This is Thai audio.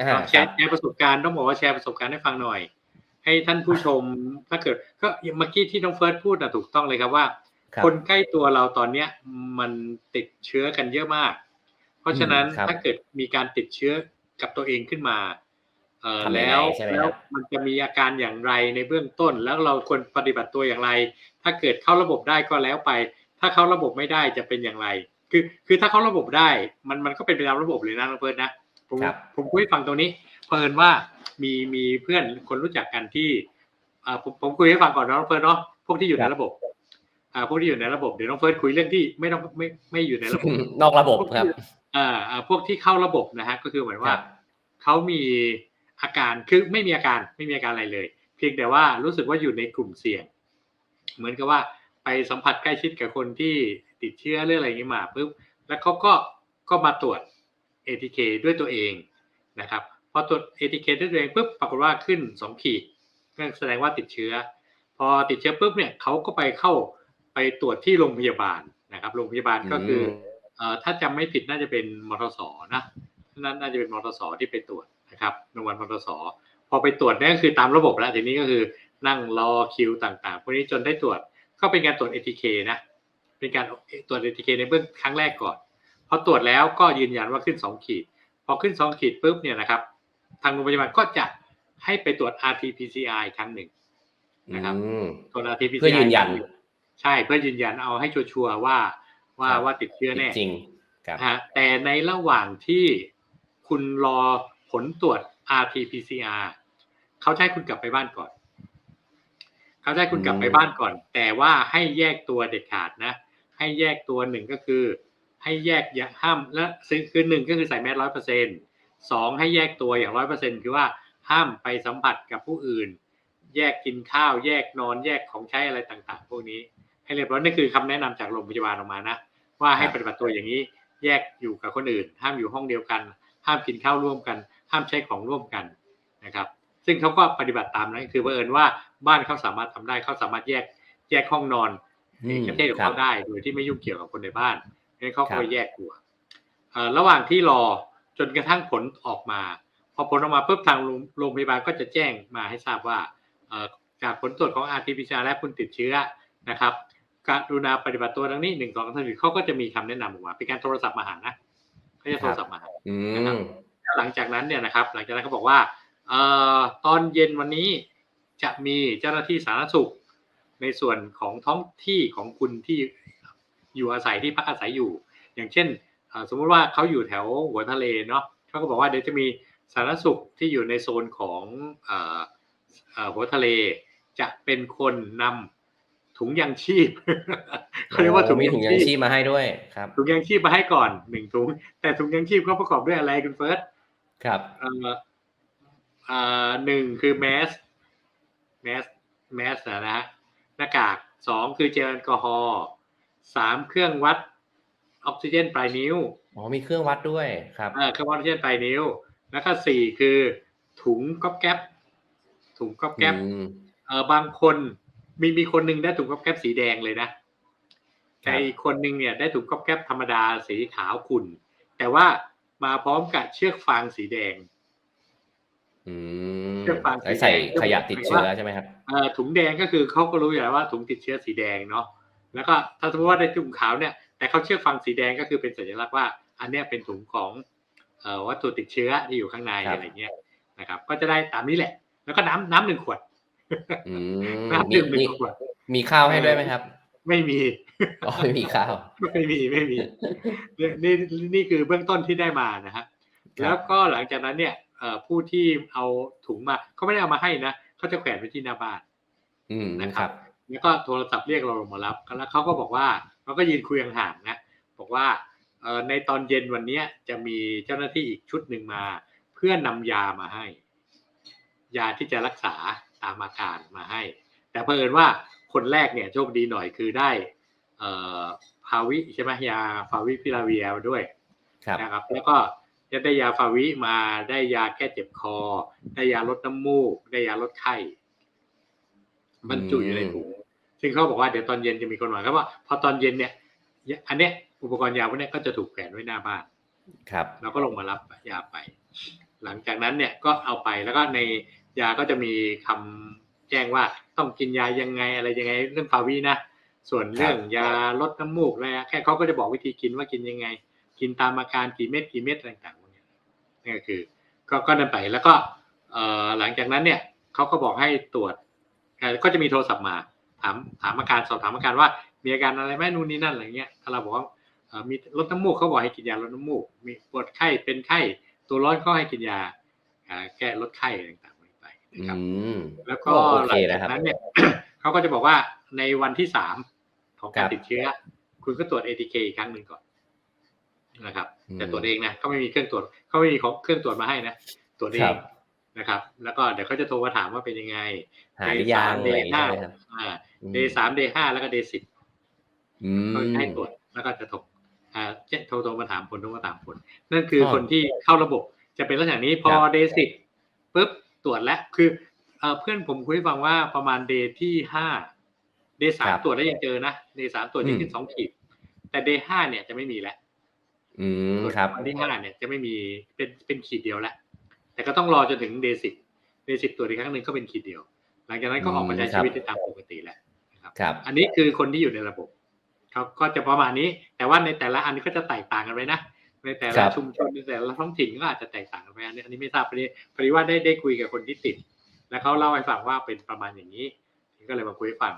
อ่าแชร์แชร์ประสบการณ์ต้องบอกว่าแชร์ประสบการณ์ให้ฟังหน่อย ให้ท่านผู้ชมถ้าเกิด ก็เมื่อกี้ที่น้องเฟิร์สพูดนะถูกต้องเลยครับว่าครับคนใกล้ตัวเราตอนเนี้ยมันติดเชื้อกันเยอะมาก เพราะฉะนั้นอืมครับถ้าเกิดมีการติดเชื้อกับตัวเองขึ้นมาเอ่อทำยังไงแล้วใช่ไหมแล้วครับมันจะมีอาการอย่างไรในเบื้องต้น แล้วเราควรปฏิบัติตัวอย่างไร ถ้าเกิดเข้าระบบได้ก็แล้วไป ถ้าเข้าระบบไม่ได้จะเป็นอย่างไร คือคือถ้าเข้าระบบได้มันมันก็เป็นไปตามระบบเลยนะน้องเฟิร์สนะ ผมครับผมคุยให้ฟังตรงนี้ เพิ่นว่ามีมีเพื่อนคนรู้จักกันที่อ่าผมผมคุยให้ฟังก่อนนะน้องเฟิร์สเนาะพวกที่อยู่ในระบบอ่าพวกที่อยู่ในระบบเดี๋ยวน้องเฟิร์สคุยเรื่องที่ไม่ต้องไม่ไม่อยู่ในระบบนอกระบบครับอ่าอ่าพวกที่เข้าระบบนะฮะก็คือเหมือนคว่ารับเขามีอาการคือไม่มีอาการไม่มีอาการอะไรเลย เพียงแต่ว่ารู้สึกว่าอยู่ในกลุ่มเสี่ยง เหมือนกับว่าไปสัมผัสใกล้ชิดกับคนที่ติดเชื้อหรืออะไรอย่างนี้มาปุ๊บแล้วเขาก็ก็มาตรวจ ATK ด้วยตัวเองนะครับพอตรวจ ATK ด้วยตัวเองปุ๊บปรากฏว่าขึ้นสองขีดก็แสดงว่าติดเชื้อ พอติดเชื้อปุ๊บเนี่ยเขาก็ไปเข้าไปตรวจที่โรงพยาบาลนะครับโรงพยาบาลก็คือมเอ่อถ้าจำไม่ผิดน่าจะเป็นมทสนะนั่นน่าจะเป็นมทสที่ไปตรวจนะครับโรงพยาบาลมทสพอไปตรวจเนี่ยก็คือตามระบบแล้วทีนี้ก็คือนั่งรอคิวต่างๆพวกนี้จนได้ตรวจก็เป็นการตรวจ ATK นะเป็นการตรวจ ATK ในเบื้องครั้งแรกก่อนพ อตรวจแล้วก็ยืนยันว่าขึ้น 2 ขีด พอขึ้น 2 ขีดปุ๊บเนี่ยนะครับ ทางโรงพยาบาลก็จะให้ไปตรวจ RT-PCR อีกครั้งหนึ่งนะครับอืมตรวจ RT-PCR เพื่อยืนยัน ใช่เพื่อยืนยันเอาให้ชัวร์ๆว่าว่าครับว่าติดเชื้อแน่จริงครับฮะแต่ในระหว่างที่คุณรอผลตรวจ RT-PCR เขาจะให้คุณกลับไปบ้านก่อน เขาจะให้คุณกลับไปอืมบ้านก่อน แต่ว่าให้แยกตัวเด็ดขาดนะ ให้แยกตัวหนึ่งก็คือ ให้แยกอย่าห้ามและซึ่งคือหนึ่งก็คือใส่แมสร้อยเปอร์เซ็นสองให้แยกตัวอย่างร้อยเปอร์เซ็นคือว่าห้ามไปสัมผัสกับผู้อื่น แยกกินข้าว แยกนอนแยกของใช้อะไรต่างๆ พวกนี้ ให้เรียบร้อยนี่คือคำแนะนำจากโรงพยาบาลออกมานะ ว่าให้ครับปฏิบัติตัวอย่างนี้แยกอยู่กับคนอื่น ห้ามอยู่ห้องเดียวกัน ห้ามกินข้าวร่วมกัน ห้ามใช้ของร่วมกันนะครับ ซึ่งเขาก็ปฏิบัติตามนั้นคือเผอิญว่าบ้านเขาสามารถทำได้เขาสามารถแยกแยกห้องนอนอืมประเทศของครัเขาบได้โดยที่ไม่ยุ่งเกี่ยวกับคนในบ้าน งั้นเขาครัก็บแยกตัวเอ่อระหว่างที่รอจนกระทั่งผลออกมา พอผลออกมาปุ๊บทางโรงโรงพยาบาลก็จะแจ้งมาให้ทราบว่าเอ่อจากผลตรวจของ RT-PCR และคุณติดเชื้อนะครับกรุณาปฏิบัติตัวดังนี้หนึ่งสองสามสี่เขาก็จะมีคำแนะนำออกมาเป็นการโทรศัพท์มาหานะเขาจะโทรศัพท์มาหาอืมหลังจากนั้นเนี่ยนะครับ หลังจากนั้นเขาบอกว่าเอ่อตอนเย็นวันนี้จะมีเจ้าหน้าที่สาธารณสุข ในส่วนของท้องที่ของคุณที่ อยู่อาศัยที่พักอาศัยอยู่ อย่างเช่นเอ่อสมมุติว่าเขาอยู่แถวหัวทะเลเนาะเขาก็บอกว่าเดี๋ยวจะมีสาธารณสุขที่อยู่ในโซนของเอ่อเอ่อหัวทะเล จะเป็นคนนำถุงยางชีพเขาเรียกว่าถุงมียางถุงยางชีชีพพมาให้ด้วยครับ ถุงยางชีพมาให้ก่อนหนึ่งถุง แต่ถุงยางชีพเขาประกอบด้วยอะไรคุณเฟิร์สครับเอ่อเอ่อหนึ่งคือแมสแมสแมสนะฮะหน้ากากสองคือเจลแอลกอฮอล์ สามเครื่องวัดออกซิเจนปลายนิ้วอ๋อมีเครื่องวัดด้วยครับเอ่อเครื่องวัดออกซิเจนปลายนิ้ว แล้วก็สี่คือถุงก๊อบแก๊ปถุงก๊อบแก๊ปอืมเออบางคนมีมีคนหนึ่งได้ถุงก๊อบแก๊ปสีแดงเลยนะแต่อีกคนหนึ่งเนี่ยได้ถุงก๊อบแก๊ปธรรมดาสีขาวขุ่นแต่ว่ามาพร้อมกับเชือกฟางสีแดงอืมเครื่องฟางสีไว้ใส่แดงขยะติดเชื้อใช่ไหมครับเอ่อถุงแดงก็คือเขาก็รู้อยู่แล้วว่าถุงติดเชื้อสีแดงเนาะ แล้วก็ถ้าสมมติว่าได้ถุงขาวเนี่ยแต่เขาเชือกฟางสีแดงก็คือเป็นสัญลักษณ์ว่า อันเนี้ยเป็นถุงของเอ่อวัตถุติดเชื้อที่อยู่ข้างในครับอะไรเงี้ยนะครับ ก็จะได้ตามนี้แหละ แล้วก็น้ำน้ำหนึ่งขวดอืมน้ำมีดื่มหนึ่มีงขวดมีข้าวให้ด้วยไหมครับ ไม่มีอ๋อไม่มีข้าวไม่มีไม่มีนี่นี่นี่คือเบื้องต้นที่ได้มานะฮะครับแล้วก็หลังจากนั้นเนี่ยเอ่อผู้ที่เอาถุงมาเขาไม่ได้เอามาให้นะเขาจะแขวนไว้ที่หน้าบ้านอืมนะคครัรับบ แล้วก็โทรศัพท์เรียกเราลงมารับแล้วเขาก็บอกว่าเขาก็ยืนคุยห่างๆนะบอกว่าเอ่อในตอนเย็นวันเนี้ยจะมีเจ้าหน้าที่อีกชุดหนึ่งมา เพื่อนำยามาให้ ยาที่จะรักษาตามอาการมาให้ แต่เผอิญว่าคนแรกเนี่ยโชคดีหน่อยคือได้เอ่อพาวิใช่ไหมยาฟาวิพิลาเวียด้วยครับนะครับ แล้วก็จะได้ยาฟาวิมาได้ยาแก้เจ็บคอ ได้ยาลดน้ำมูก ได้ยาลดไข้บรรจุอยู่ในถุง ซึ่งเขาบอกว่าเดี๋ยวตอนเย็นจะมีคนมาครับว่า พอตอนเย็นเนี่ยอันเนี้ยอุปกรณ์ยาพวกเนี้ยก็จะถูกแขวนไว้หน้าบ้าน ครับเราก็ลงมารับยาไป หลังจากนั้นเนี่ยก็เอาไปแล้วก็ในยาก็จะมีคำแจ้งว่าต้องกินยายังไงอะไรยังไงเรื่องฟาวินะส่วนเรื่องยาลดน้ำมูกอะไรอะแค่เขาก็จะบอกวิธีกินว่ากินยังไง กินตามอาการกี่เม็ดกี่เม็ดอะไรต่างๆพวกเนี้ยนี่ก็คือ ก็ก็นั่นไปแล้วก็เอ่อหลังจากนั้นเนี่ยเขาก็บอกให้ตรวจเอ่อก็จะมีโทรศัพท์มา ถามถามอาการสอบถามอาการว่า มีอาการอะไรไหมนู่นนี่นั่นอะไรเงี้ยถ้าเราบอกว่าเอ่อมีลดน้ำมูกเขาบอกให้กินยาลดน้ำมูก มีปวดไข้เป็นไข้ตัวร้อนก็ให้กินยาอ่าแก้ลดไข้อะไรต่างๆไปนะครับอืมแล้วก็โอหเคลังนะคจารับกนั้นเนี่ยเขาก็จะบอกว่าในวันที่สามของการครับติดเชื้อ คุณก็ตรวจ ATK อีกครั้งหนึ่งก่อนนะครับอืมแต่ตรวจเองนะเขาไม่มีเครื่องตรวจเขาไม่มีของเครื่องตรวจมาให้นะตรวจเอครังบนะครับ แล้วก็เดี๋ยวเขาจะโทรมาถามว่าเป็นยังไงหาหรือยังอะไรอย่างงี้ใช่ไหมครับอ่าอืม เดย์สามเดย์ห้าแล้วก็เดย์สิบอืก็มให้ตรวจแล้วก็จะโทรอ่าเจ๊โทรโทรมาถามผลโทรมาถามผล นั่นคืออ๋อคนที่เข้าระบบจะเป็นลักษณะนี้พอครับเดย์สิบปุ๊บตรวจแล้วคือเอ่อเพื่อนผมคุยให้ฟังว่าประมาณเดย์ที่ห้าเดย์สามตรวจได้ยังเจอนะเดย์สามตรวจยังขึ้นสองขีด แต่เดย์ห้าเนี่ยจะไม่มีแล้วอืมครับวันที่ห้าเนี่ยจะไม่มีเป็นเป็นขีดเดียวแล้วแต่ก็ต้องรอจนถึงเดย์สิบเดย์สิบตรวจอีกครั้งหนึ่งก็เป็นขีดเดียว หลังจากนั้นก็ออกมาใช้อืมครับชีวิตได้ตามปกติแล้วนะ ครับครับ อันนี้คือคนที่อยู่ในระบบเขาก็จะประมาณนี้ แต่ว่าในแต่ละอันนี้ก็จะแตกต่างกันไปนะในแต่ครัละบชุมชนในแต่ละท้องถิ่นก็อาจจะแตกต่างกันไปอันนี้อันนี้ไม่ทราบพอดีพอดีว่าได้ได้คุยกับคนที่ติด แล้วเขาเล่าให้ฟังว่าเป็นประมาณอย่างนี้ก็เลยมาคุยให้ฟัง